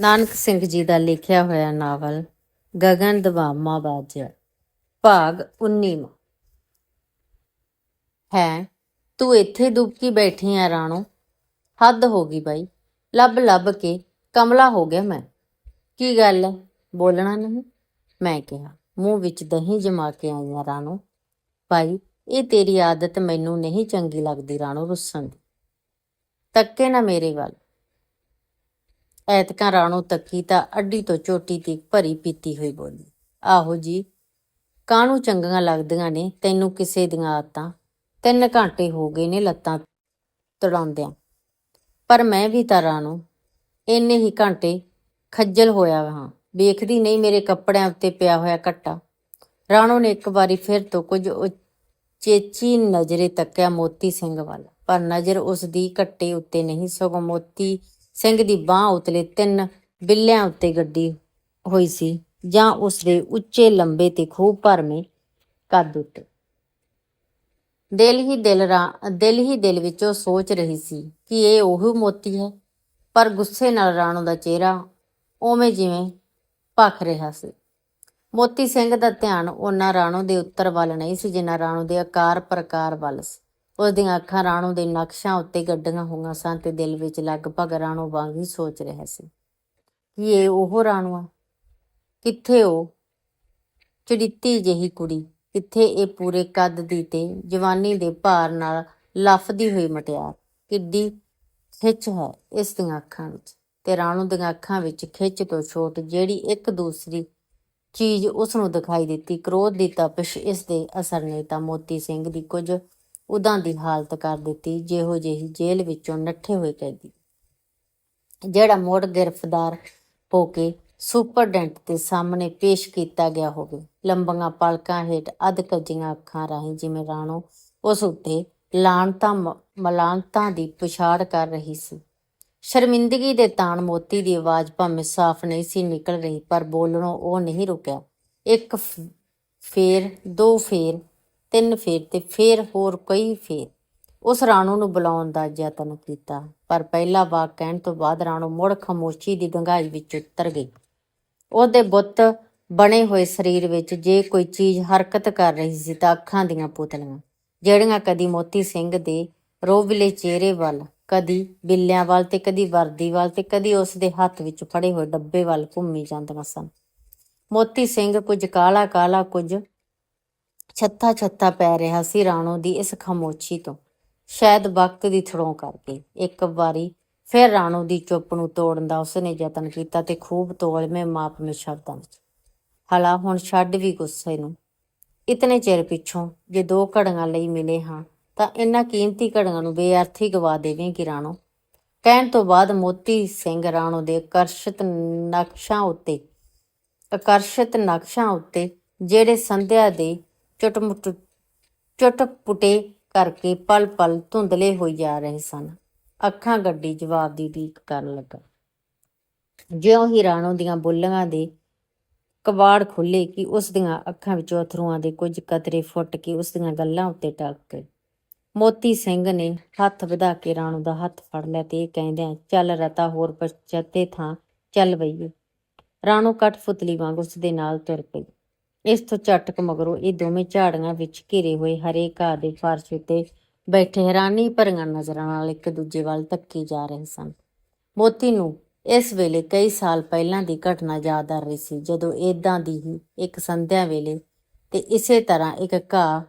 ਨਾਨਕ ਸਿੰਘ ਜੀ ਦਾ ਲਿਖਿਆ ਹੋਇਆ ਨਾਵਲ ਗਗਨ ਦਵਾਮਾ ਬਾਜਿਆ ਭਾਗ 19ਵਾਂ ਹੈ, ਤੂੰ ਇੱਥੇ ਦੁਬਕੀ ਬੈਠੀ ਆ ਰਾਣੋ। ਹੱਦ ਹੋ ਗਈ ਬਾਈ। ਲੱਭ ਲੱਭ ਕੇ ਕਮਲਾ ਹੋ ਗਿਆ ਮੈਂ। ਕੀ ਗੱਲ ਹੈ ਬੋਲਣਾ ਨਹੀਂ? ਮੈਂ ਕਿਹਾ, ਮੂੰਹ ਵਿੱਚ ਦਹੀਂ ਜਮਾ ਕੇ ਆਈ ਆ ਰਾਣੋ। ਭਾਈ, ਇਹ ਤੇਰੀ ਆਦਤ ਮੈਨੂੰ ਨਹੀਂ ਚੰਗੀ ਲੱਗਦੀ ਰਾਣੋ ਰੁੱਸਣ ਦੀ। ਤੱਕੇ ਨਾ ਮੇਰੇ ਵੱਲ। ਐਤਕਾਂ ਰਾਣੋ ਤੱਕੀ ਤਾਂ ਅੱਡੀ ਤੋਂ ਚੋਟੀ ਤੀਕ ਭਰੀ ਪੀਤੀ ਹੋਈ ਬੋਲੀ। ਆਹੋ ਜੀ, ਕਾਹਨੂੰ ਚੰਗੀਆਂ ਲੱਗਦੀਆਂ ਨੇ ਤੈਨੂੰ ਕਿਸੇ ਦੀਆਂ ਆਦਤਾਂ? ਤਿੰਨ ਘੰਟੇ ਹੋ ਗਏ ਨੇ ਲੱਤਾਂ ਤੜਾਉਂਦਿਆਂ। ਪਰ ਮੈਂ ਵੀ ਤਾਂ ਰਾਣੋ, ਇੰਨੇ ਹੀ ਘੰਟੇ ਖੱਜਲ ਹੋਇਆ ਹਾਂ। ਵੇਖਦੀ ਨਹੀਂ ਮੇਰੇ ਕੱਪੜਿਆਂ ਉੱਤੇ ਪਿਆ ਹੋਇਆ ਕੱਟਾ। ਰਾਣੋ ਨੇ ਇੱਕ ਵਾਰੀ ਫਿਰ ਤੋਂ ਕੁਝ ਚੇਚੀ ਨਜ਼ਰੇ ਤੱਕਿਆ ਮੋਤੀ ਸਿੰਘ ਵੱਲ, ਪਰ ਨਜ਼ਰ ਉਸ ਦੀ ਕੱਟੇ ਉੱਤੇ ਨਹੀਂ, ਸਗੋਂ ਮੋਤੀ ਸਿੰਘ ਦੀ ਬਾਹ ਉਤਲੇ ਤਿੰਨ ਬਿੱਲਿਆਂ ਉੱਤੇ ਗੱਡੀ ਹੋਈ ਸੀ ਜਾਂ ਉਸ ਦੇ ਉੱਚੇ ਲੰਬੇ ਤੇ ਖੂਬ ਭਰਮੇ ਕੱਦ ਉੱਤੇ। ਦਿਲ ਹੀ ਦਿਲ ਰਾ, ਦਿਲ ਹੀ ਦਿਲ ਵਿੱਚੋਂ ਸੋਚ ਰਹੀ ਸੀ ਕਿ ਇਹ ਉਹ ਮੋਤੀ ਹੈ, ਪਰ ਗੁੱਸੇ ਨਾਲ ਰਾਣੋ ਦਾ ਚਿਹਰਾ ਉਵੇਂ ਜਿਵੇਂ ਭਖ ਰਿਹਾ ਸੀ। ਮੋਤੀ ਸਿੰਘ ਦਾ ਧਿਆਨ ਉਹਨਾਂ ਰਾਣੋ ਦੇ ਉੱਤਰ ਵੱਲ ਨਹੀਂ ਸੀ ਜਿੰਨਾ ਰਾਣੋ ਦੇ ਆਕਾਰ ਪ੍ਰਕਾਰ ਵੱਲ ਸੀ। ਉਸ ਦੀਆਂ ਅੱਖਾਂ ਰਾਣੋ ਦੇ ਨਕਸ਼ਾਂ ਉੱਤੇ ਗੱਡੀਆਂ ਹੋਈਆਂ ਸਨ ਤੇ ਦਿਲ ਵਿੱਚ ਲਗਭਗ ਰਾਣੋ ਵਾਂਗ ਹੀ ਸੋਚ ਰਿਹਾ ਸੀ ਕਿ ਇਹ ਉਹ ਰਾਣੋ ਆ। ਕਿੱਥੇ ਉਹ? ਚੜਿੱਤੀ ਜਿਹੀ ਕੁੜੀ। ਕਿੱਥੇ ਇਹ ਪੂਰੇ ਕੱਦ ਦੀ ਤੇ ਜਵਾਨੀ ਦੇ ਭਾਰ ਨਾਲ ਲਫਦੀ ਹੋਈ ਮਟਿਆਰ? ਕਿੱਡੀ ਖਿੱਚ ਹੈ ਇਸ ਦੀਆਂ ਅੱਖਾਂ ਵਿੱਚ ਤੇ ਰਾਣੋ ਦੀਆਂ ਅੱਖਾਂ ਵਿੱਚ ਖਿੱਚ ਤੋਂ ਛੋਟ ਜਿਹੜੀ ਇੱਕ ਦੂਸਰੀ ਚੀਜ਼ ਉਸ ਨੂੰ ਦਿਖਾਈ ਦਿੱਤੀ। ਕ੍ਰੋਧ ਦੀ ਤਪਸ਼ ਇਸ ਦੇ ਅਸਰ ਨੇ ਤਾਂ ਮੋਤੀ ਸਿੰਘ ਦੀ ਕੁਝ ਉਦਾਂ ਦੀ ਹਾਲਤ ਕਰ ਦਿੱਤੀ, ਜਿਹੋ ਜਿਹੀ ਜੇਲ੍ਹ ਵਿੱਚੋਂ ਨੱਠੇ ਹੋਏ ਕੈਦੀ। ਜਿਹੜਾ ਮੁੜ ਗ੍ਰਿਫਤਾਰ ਹੋ ਕੇ ਸੁਪਰਡੈਂਟ ਦੇ ਸਾਹਮਣੇ ਪੇਸ਼ ਕੀਤਾ ਗਿਆ ਹੋਵੇ, ਲੰਬੀਆਂ ਪਲਕਾਂ ਹੇਠ ਅਧ ਅੱਖਾਂ ਰਾਹੀਂ ਜਿਵੇਂ ਰਾਣੋ ਉਸ ਉੱਤੇ ਲਾਣਤਾਂ ਮ- ਦੀ ਪੁਛਾੜ ਕਰ ਰਹੀ ਸੀ। ਸ਼ਰਮਿੰਦਗੀ ਦੇ ਤਾਣ ਮੋਤੀ ਦੀ ਆਵਾਜ਼ ਭਾਵੇਂ ਸਾਫ਼ ਨਹੀਂ ਸੀ ਨਿਕਲ ਰਹੀ, ਪਰ ਬੋਲਣੋਂ ਉਹ ਨਹੀਂ ਰੁਕਿਆ। ਇੱਕ ਫੇਰ, ਦੋ ਫੇਰ ਤਿੰਨ ਫੇਰ ਤੇ ਫੇਰ ਹੋਰ ਕਈ ਫੇਰ। ਉਸ ਰਾਣੋ ਨੂੰ ਬੁਲਾਉਣ ਦਾ ਯਤਨ ਕੀਤਾ, ਪਰ ਪਹਿਲਾ ਵਾਕ ਕਹਿਣ ਤੋਂ ਬਾਅਦ ਰਾਣੋ ਮੁੜ ਖਾਮੋਸ਼ੀ ਦੀ ਡੰਗਾਈ ਵਿੱਚ ਉਤਰ ਗਈ। ਉਹਦੇ ਬੁੱਤ ਬਣੇ ਹੋਏ ਸਰੀਰ ਵਿੱਚ ਜੇ ਕੋਈ ਚੀਜ਼ ਹਰਕਤ ਕਰ ਰਹੀ ਸੀ ਤਾਂ ਅੱਖਾਂ ਦੀਆਂ ਪੁਤਲੀਆਂ, ਜਿਹੜੀਆਂ ਕਦੀ ਮੋਤੀ ਸਿੰਘ ਦੇ ਰੋਵਲੇ ਚਿਹਰੇ ਵੱਲ, ਕਦੀ ਬਿੱਲਿਆਂ ਵੱਲ ਤੇ ਕਦੀ ਵਰਦੀ ਵੱਲ ਤੇ ਕਦੀ ਉਸ ਦੇ ਹੱਥ ਵਿੱਚ ਫੜੇ ਹੋਏ ਡੱਬੇ ਵੱਲ ਘੁੰਮੀ ਜਾਂਦੀਆਂ ਸਨ। ਮੋਤੀ ਸਿੰਘ ਕੁਝ ਕਾਲਾ ਕਾਲਾ ਕੁਝ ਛੱਤਾ ਛੱਤਾ ਪੈ ਰਿਹਾ ਸੀ ਰਾਣੋ ਦੀ ਇਸ ਖਾਮੋਸ਼ੀ ਤੋਂ। ਸ਼ਾਇਦ ਵਕਤ ਦੀ ਥੜੋਂ ਕਰਕੇ। ਇੱਕ ਵਾਰੀ ਫਿਰ ਰਾਣੋ ਦੀ ਚੁੱਪ ਨੂੰ ਤੋੜਨ ਦਾ ਉਸਨੇ ਯਤਨ ਕੀਤਾ ਤੇ ਖੂਬ ਤੋਲਵੇਂ ਮਾਪਵੇਂ ਸ਼ਬਦਾਂ ਵਿੱਚ। ਹਲਾ, ਹੁਣ ਛੱਡ ਵੀ ਗੁੱਸੇ ਨੂੰ। ਇਤਨੇ ਚਿਰ ਪਿੱਛੋਂ ਜੇ ਦੋ ਘੜੀਆਂ ਲਈ ਮਿਲੇ ਹਾਂ, ਤਾਂ ਇਹਨਾਂ ਕੀਮਤੀ ਘੜੀਆਂ ਨੂੰ ਬੇਅਰਥੀ ਗਵਾ ਦੇਵੇਂਗੀ ਰਾਣੋ। ਕਹਿਣ ਤੋਂ ਬਾਅਦ ਮੋਤੀ ਸਿੰਘ ਰਾਣੋ ਦੇ ਆਕਰਸ਼ਿਤ ਨਕਸ਼ਾਂ ਉੱਤੇ ਆਕਰਸ਼ਿਤ ਨਕਸ਼ਾਂ ਉੱਤੇ ਜਿਹੜੇ ਸੰਧਿਆ ਦੇ ਚਟਮੁਟ ਚਟਪੁਟੇ ਕਰਕੇ ਪਲ ਪਲ ਧੁੰਦਲੇ ਹੋਈ ਜਾ ਰਹੇ ਸਨ। ਅੱਖਾਂ ਗੱਡੀ ਜਵਾਬ ਦੀ ਉਡੀਕ ਕਰਨ ਲੱਗਾ। ਜਿਉਂ ਹੀ ਰਾਣੋ ਦੀਆਂ ਬੁੱਲੀਆਂ ਦੇ ਕਬਾੜ ਖੁੱਲੇ ਕਿ ਉਸ ਦੀਆਂ ਅੱਖਾਂ ਵਿੱਚੋਂ ਅਥਰੂਆਂ ਦੇ ਕੁਝ ਕਤਰੇ ਫੁੱਟ ਕੇ ਉਸ ਦੀਆਂ ਗੱਲਾਂ ਉੱਤੇ ਟੱਕ ਗਏ। ਮੋਤੀ ਸਿੰਘ ਨੇ ਹੱਥ ਵਧਾ ਕੇ ਰਾਣੋ ਦਾ ਹੱਥ ਫੜ ਲਿਆ ਤੇ ਇਹ ਕਹਿੰਦਿਆਂ, ਚੱਲ ਰਤਾ, ਹੋਰ ਪਛਤੇ ਥਾਂ ਚੱਲ ਵਈਏ ਰਾਣੋ ਕਠਫੁਤਲੀ ਵਾਂਗ ਉਸ ਦੇ ਨਾਲ ਤੁਰ ਪਈ। ਇਸ ਤੋਂ ਝਟਕ ਮਗਰੋਂ ਇਹ ਦੋਵੇਂ ਝਾੜੀਆਂ ਵਿੱਚ ਘਿਰੇ ਹੋਏ ਹਰੇ ਘਾਹ ਦੇ ਫਰਸ਼ ਉੱਤੇ ਬੈਠੇ ਹੈਰਾਨੀ ਭਰੀਆਂ ਨਜ਼ਰਾਂ ਨਾਲ ਇੱਕ ਦੂਜੇ ਵੱਲ ਤੱਕੀ ਜਾ ਰਹੇ ਸਨ। ਮੋਤੀ ਨੂੰ ਇਸ ਵੇਲੇ ਕਈ ਸਾਲ ਪਹਿਲਾਂ ਦੀ ਘਟਨਾ ਯਾਦ ਆ ਰਹੀ ਸੀ, ਜਦੋਂ ਏਦਾਂ ਦੀ ਹੀ ਇੱਕ ਸੰਧਿਆ ਵੇਲੇ ਤੇ ਇਸੇ ਤਰ੍ਹਾਂ ਇੱਕ ਘਾਹ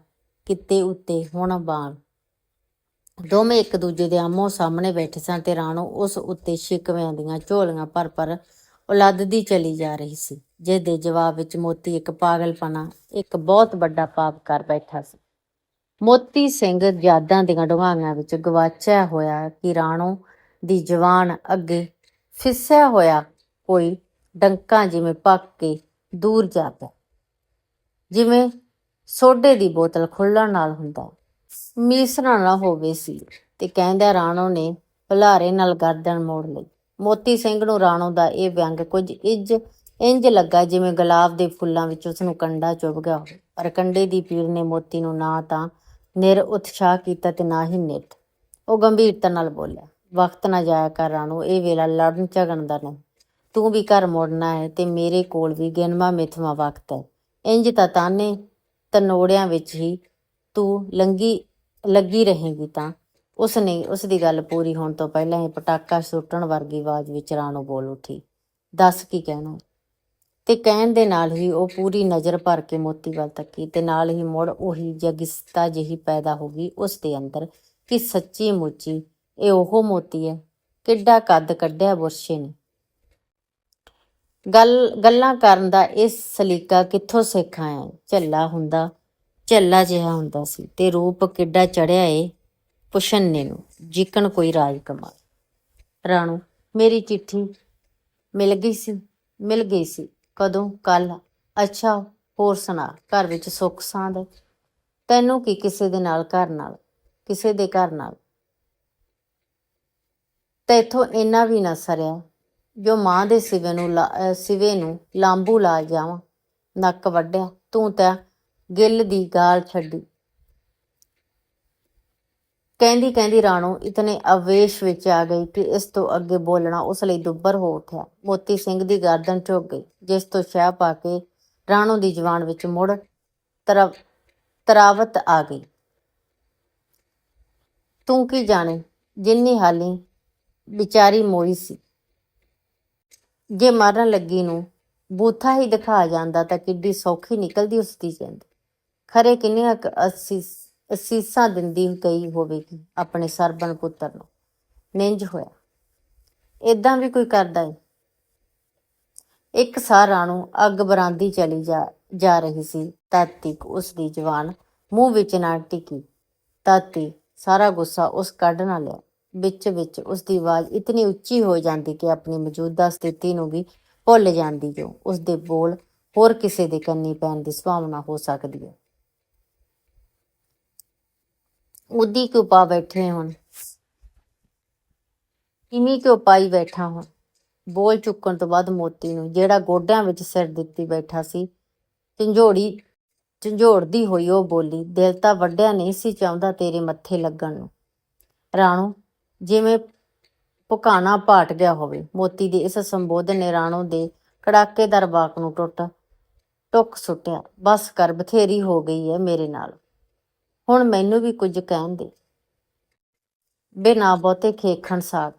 ਕਿਤੇ ਉੱਤੇ ਹੁਣ ਬਾਣ। ਦੋਵੇਂ ਇੱਕ ਦੂਜੇ ਦੇ ਆਮੋ ਸਾਹਮਣੇ ਬੈਠੇ ਸਨ ਤੇ ਰਾਣੋ ਉਸ ਉੱਤੇ ਸ਼ਿਕਵਿਆਂ ਦੀਆਂ ਝੋਲੀਆਂ ਭਰ ਭਰ ਉਲੱਦਦੀ ਚਲੀ ਜਾ ਰਹੀ ਸੀ ਜਿਸ ਦੇ ਜਵਾਬ ਵਿੱਚ ਮੋਤੀ ਇੱਕ ਪਾਗਲਪਨਾ ਇੱਕ ਬਹੁਤ ਵੱਡਾ ਪਾਪ ਕਰ ਬੈਠਾ ਸੀ। ਮੋਤੀ ਸਿੰਘ ਯਾਦਾਂ ਦੀਆਂ ਡੁੰਘਾਈਆਂ ਵਿੱਚ ਗਵਾਚਿਆ ਹੋਇਆ ਕਿ ਰਾਣੋ ਦੀ ਜਵਾਨ ਅੱਗੇ ਫਿਸਿਆ ਹੋਇਆ ਕੋਈ ਡੰਕਾ ਜਿਵੇਂ ਪੱਕ ਕੇ ਦੂਰ ਜਾ ਪਿਆ, ਜਿਵੇਂ ਸੋਡੇ ਦੀ ਬੋਤਲ ਖੁੱਲਣ ਨਾਲ ਹੁੰਦਾ। ਮੀਸਣਾ ਨਾ ਹੋਵੇ ਸੀ ਤੇ ਕਹਿੰਦਾ ਰਾਣੋ ਨੇ ਭੁਲਾਰੇ ਨਾਲ ਗਰਦਨ ਮੋੜ ਲਈ। ਮੋਤੀ ਸਿੰਘ ਨੂੰ ਰਾਣੋ ਦਾ ਇਹ ਵਿਅੰਗ ਕੁਝ ਇੱਜ, ਇੰਜ ਲੱਗਾ ਜਿਵੇਂ ਗੁਲਾਬ ਦੇ ਫੁੱਲਾਂ ਵਿੱਚ ਉਸ ਨੂੰ ਕੰਡਾ ਚੁਭ ਗਿਆ ਹੋਵੇ। ਪਰ ਕੰਡੇ ਦੀ ਪੀੜ ਨੇ ਮੋਤੀ ਨੂੰ ਨਾ ਤਾਂ ਨਿਰ ਉਤਸ਼ਾਹ ਕੀਤਾ ਤੇ ਨਾ ਹੀ ਨਿਤ ਉਹ ਗੰਭੀਰਤਾ ਨਾਲ ਬੋਲਿਆ, ਵਕਤ ਨਾ ਜਾਇਆ ਕਰ ਰਾਣੋ, ਇਹ ਵੇਲਾ ਲੜਨ ਝਗੜਨ ਦਾ ਨਹੀਂ। ਤੂੰ ਵੀ ਘਰ ਮੁੜਨਾ ਹੈ ਤੇ ਮੇਰੇ ਕੋਲ ਵੀ ਗਿਣਵਾ ਮਿਥਵਾ ਵਕਤ ਹੈ। ਇੰਜ ਤਾਂ ਤਾਨੇ ਤਨੋੜਿਆਂ ਵਿੱਚ ਹੀ ਤੂੰ ਲੰਗੀ, ਲੱਗੀ ਰਹੇਗੀ ਤਾਂ ਉਸ ਨੇ ਉਸ ਦੀ ਗੱਲ ਪੂਰੀ ਹੋਣ ਤੋਂ ਪਹਿਲਾਂ ਹੀ ਪਟਾਕਾ ਸੁੱਟਣ ਵਰਗੀ ਆਵਾਜ਼ ਵਿੱਚ ਰਾਣੋ ਬੋਲ ਉੱਠੀ। ਦੱਸ ਕੀ ਕਹਿਣਾ ਤੇ ਕਹਿਣ ਦੇ ਨਾਲ ਹੀ ਉਹ ਪੂਰੀ ਨਜ਼ਰ ਭਰ ਕੇ ਮੋਤੀ ਵੱਲ ਤੱਕੀ ਤੇ ਨਾਲ ਹੀ ਮੁੜ ਉਹੀ ਜਗਿਸਤਾ ਜਿਹੀ ਪੈਦਾ ਹੋ ਗਈ ਉਸ ਦੇ ਅੰਦਰ ਕਿ ਸੱਚੀ ਮੁੱਚੀ ਇਹ ਉਹ ਮੋਤੀ ਹੈ, ਕਿੱਡਾ ਕੱਦ ਕੱਢਿਆ ਬੁਰਸ਼ੇ ਨੇ। ਗੱਲ, ਗੱਲਾਂ ਕਰਨ ਦਾ ਇਹ ਸਲੀਕਾ ਕਿੱਥੋਂ ਸਿੱਖਾ ਹੈ ਝੱਲਾ ਹੁੰਦਾ, ਝੱਲਾ ਜਿਹਾ ਹੁੰਦਾ ਸੀ ਤੇ ਰੂਪ ਕਿੱਡਾ ਚੜਿਆ ਏ। ਪੁਸ਼ੰਨੇ ਨੂੰ ਜੀਕਣ ਕੋਈ ਰਾਜ ਕਮਾਲ ਰਾਣੂ, ਮੇਰੀ ਚਿੱਠੀ ਮਿਲ ਗਈ ਸੀ, ਮਿਲ ਗਈ ਸੀ। ਕਦੋਂ? ਕੱਲ ਅੱਛਾ, ਹੋਰ ਸੁਣਾ, ਘਰ ਵਿੱਚ ਸੁੱਖ ਸਾਂਦ? ਤੈਨੂੰ ਕੀ ਕਿਸੇ ਦੇ ਨਾਲ, ਘਰ ਨਾਲ? ਕਿਸੇ ਦੇ ਘਰ ਨਾਲ? ਤੈਥੋਂ ਇੰਨਾ ਵੀ ਨਾ ਸਰਿਆ, ਜੋ ਮਾਂ ਦੇ ਸਿਵੇ ਨੂੰ ਲਾ- ਸਿਵੇ ਨੂੰ ਲਾਂਬੂ ਲਾ ਜਾਵਾਂ। ਨੱਕ ਵੱਢਿਆ, ਤੂੰ ਤਾਂ ਗਿੱਲ ਦੀ ਗਾਲ ਛੱਡੀ। ਕਹਿੰਦੀ ਕਹਿੰਦੀ ਰਾਣੋ, ਇਤਨੇ ਅਵੇਸ਼ ਵਿੱਚ ਆ ਗਈ ਕਿ ਇਸ ਤੋਂ ਅੱਗੇ ਬੋਲਣਾ ਉਸ ਲਈ ਦੁੱਬਰ ਹੋ ਉੱਠਿਆ। ਮੋਤੀ ਸਿੰਘ ਦੀ ਗਰਦਨ ਝੁਕ ਗਈ। ਜਿਸ ਤੋਂ ਸ਼ਾਹ ਪਾ ਕੇ ਰਾਣੋ ਦੀ ਜਵਾਨ ਵਿੱਚ ਮੁੜ ਤਰਾਵਤ ਆ ਗਈ। ਤੂੰ ਕੀ ਜਾਣੇ? ਜਿੰਨੀ ਹਾਲੀ ਵਿਚਾਰੀ ਮੋਈ ਸੀ। ਜੇ ਮਰਨ ਲੱਗੀ ਨੂੰ ਬੂਥਾ ਹੀ ਦਿਖਾ ਜਾਂਦਾ ਤਾਂ ਕਿੱਡੀ ਸੌਖੀ ਨਿਕਲਦੀ ਉਸ ਦੀ ਜਿੰਦ। ਖਰੇ ਕਿੰਨੀਆਂ ਕੁ ਅਸੀ ਅਸੀਸਾਂ ਦਿੰਦੀ ਗਈ ਹੋਵੇਗੀ ਆਪਣੇ ਸਰਬਨ ਪੁੱਤਰ ਨੂੰ। ਨਿੰਜ ਹੋਇਆ। ਇਦਾਂ ਵੀ ਕੋਈ ਕਰਦਾ ਏ। ਇੱਕ ਸਾਹ ਰਾਣੂ ਅੱਗ ਬਰਾਂਦੀ ਚਲੀ ਜਾ ਜਾ ਰਹੀ ਸੀ। ਤਦ ਉਸ ਦੀ ਜਵਾਨ ਮੂੰਹ ਵਿੱਚ ਨਾ ਟਿਕੀ। ਤਾਤੀ ਸਾਰਾ ਗੁੱਸਾ ਉਸ ਕੱਢ ਨਾ ਲਿਆ। ਵਿੱਚ ਵਿੱਚ ਉਸ ਦੀ ਆਵਾਜ਼ ਇਤਨੀ ਉੱਚੀ ਹੋ ਜਾਂਦੀ ਕਿ ਆਪਣੀ ਮੌਜੂਦਾ ਸਥਿਤੀ ਨੂੰ ਵੀ ਭੁੱਲ ਜਾਂਦੀ ਜੋ ਉਸ ਦੇ ਬੋਲ ਹੋਰ ਕਿਸੇ ਦੇ ਕੰਨੀ ਪੈਣ ਦੀ ਸੰਭਾਵਨਾ ਹੋ ਸਕਦੀ ਹੈ। ਉਦੀ ਕਿਉਂ ਪਾ ਬੈਠੇ ਹੁਣ? ਕਿਮੀ ਕਿਉਂ ਪਾਈ ਬੈਠਾ ਹੁਣ? ਬੋਲ ਚੁੱਕਣ ਤੋਂ ਬਾਅਦ ਮੋਤੀ ਨੂੰ, ਜਿਹੜਾ ਗੋਡਿਆਂ ਵਿੱਚ ਸਿਰ ਦਿੱਤੀ ਬੈਠਾ ਸੀ, ਝੰਜੋੜੀ, ਝੰਜੋੜਦੀ ਹੋਈ ਉਹ ਬੋਲੀ, ਦਿਲ ਤਾਂ ਵੱਡਿਆ ਨਹੀਂ ਸੀ ਚਾਹੁੰਦਾ ਤੇਰੇ ਮੱਥੇ ਲੱਗਣ ਨੂੰ। ਰਾਣੋ, ਜਿਵੇਂ ਪੁਕਾਣਾ ਪਾਟ ਗਿਆ ਹੋਵੇ। ਮੋਤੀ ਦੇ ਇਸ ਸੰਬੋਧਨ ਨੇ ਰਾਣੋ ਦੇ ਕੜਾਕੇਦਾਰ ਬਾਕ ਨੂੰ ਟੁੱਟ, ਟੁੱਕ ਸੁੱਟਿਆ। ਬਸ ਕਰ, ਬਥੇਰੀ ਹੋ ਗਈ ਹੈ ਮੇਰੇ ਨਾਲ। ਹੁਣ ਮੈਨੂੰ ਵੀ ਕੁਝ ਕਹਿਣ ਦੇ। ਬਿਨਾ ਬਹੁਤੇ ਖੇਖਣ ਸਾਗ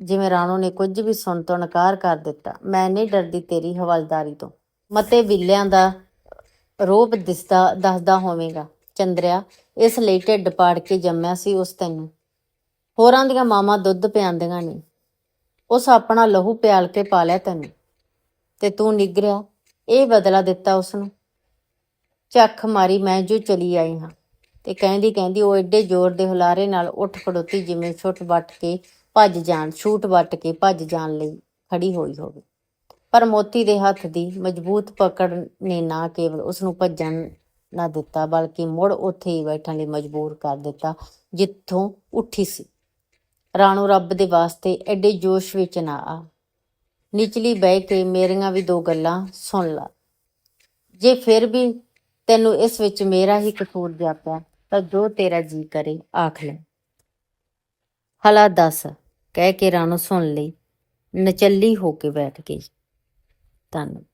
ਜਿਵੇਂ ਰਾਣੋ ਨੇ ਕੁਝ ਵੀ ਸੁਣ ਤੋਂ ਨਕਾਰ ਕਰ ਦਿੱਤਾ, ਮੈਂ ਨਹੀਂ ਡਰਦੀ ਤੇਰੀ ਹਵਾਲਦਾਰੀ ਤੋਂ। ਮਤੇ ਬਿੱਲਿਆਂ ਦਾ ਰੋਬ ਦਿਸਦਾ, ਦੱਸਦਾ ਹੋਵੇਗਾ, ਚੰਦਰਿਆ, ਇਸ ਲਈ ਢਿੱਡ ਪਾੜ ਕੇ ਜੰਮਿਆ ਸੀ ਉਸ ਤੈਨੂੰ। ਹੋਰਾਂ ਦੀਆਂ ਮਾਵਾਂ ਦੁੱਧ ਪਿਆਉਂਦੀਆਂ ਨੇ। ਉਸ ਆਪਣਾ ਲਹੂ ਪਿਆਲ ਕੇ ਪਾਲਿਆ ਤੈਨੂੰ। ਤੇ ਤੂੰ ਨਿਗਰਿਆ, ਇਹ ਬਦਲਾ ਦਿੱਤਾ ਉਸ ਨੂੰ ਝੱਖ ਮਾਰੀ ਮੈਂ ਜੋ ਚਲੀ ਆਈ ਹਾਂ। ਤੇ ਕਹਿੰਦੀ ਕਹਿੰਦੀ ਉਹ ਐਡੇ ਜ਼ੋਰ ਦੇ ਹੁਲਾਰੇ ਨਾਲ ਉੱਠ ਖੜੋਤੀ ਜਿਵੇਂ ਛੁੱਟ ਵੱਟ ਕੇ ਭੱਜ ਜਾਣ, ਛੂਟ ਵੱਟ ਕੇ ਭੱਜ ਜਾਣ ਲਈ ਖੜੀ ਹੋਈ ਹੋਵੇ। ਪਰ ਮੋਤੀ ਦੇ ਹੱਥ ਦੀ ਮਜ਼ਬੂਤ ਪਕੜ ਨੇ ਨਾ ਕੇਵਲ ਉਸ ਨੂੰ ਭੱਜਣ ਨਾ ਦਿੱਤਾ, ਬਲਕਿ ਮੁੜ ਉੱਥੇ ਹੀ ਬੈਠਣ ਲਈ ਮਜਬੂਰ ਕਰ ਦਿੱਤਾ, ਜਿੱਥੋਂ ਉੱਠੀ ਸੀ। ਰਾਣੋ ਰੱਬ ਦੇ ਵਾਸਤੇ ਐਡੇ ਜੋਸ਼ ਵਿੱਚ ਨਾ ਆ। ਨਿਚਲੀ ਬਹਿ ਕੇ ਮੇਰੀਆਂ ਵੀ ਦੋ ਗੱਲਾਂ ਸੁਣ ਲਾ। ਜੇ ਫਿਰ ਵੀ ਤੈਨੂੰ ਇਸ ਵਿੱਚ ਮੇਰਾ ਹੀ ਕਸੂਰ ਜਾਪਿਆ ਤਾਂ ਜੋ ਤੇਰਾ ਜੀ ਕਰੇ, ਆਖ ਲੈ। ਹਲਾ ਦੱਸ, ਕਹਿ ਕੇ ਰਾਣੋ ਸੁਣ ਲਈ। ਨਚੱਲੀ ਹੋ ਕੇ ਬੈਠ ਗਈ। ਧੰਨਵਾਦ।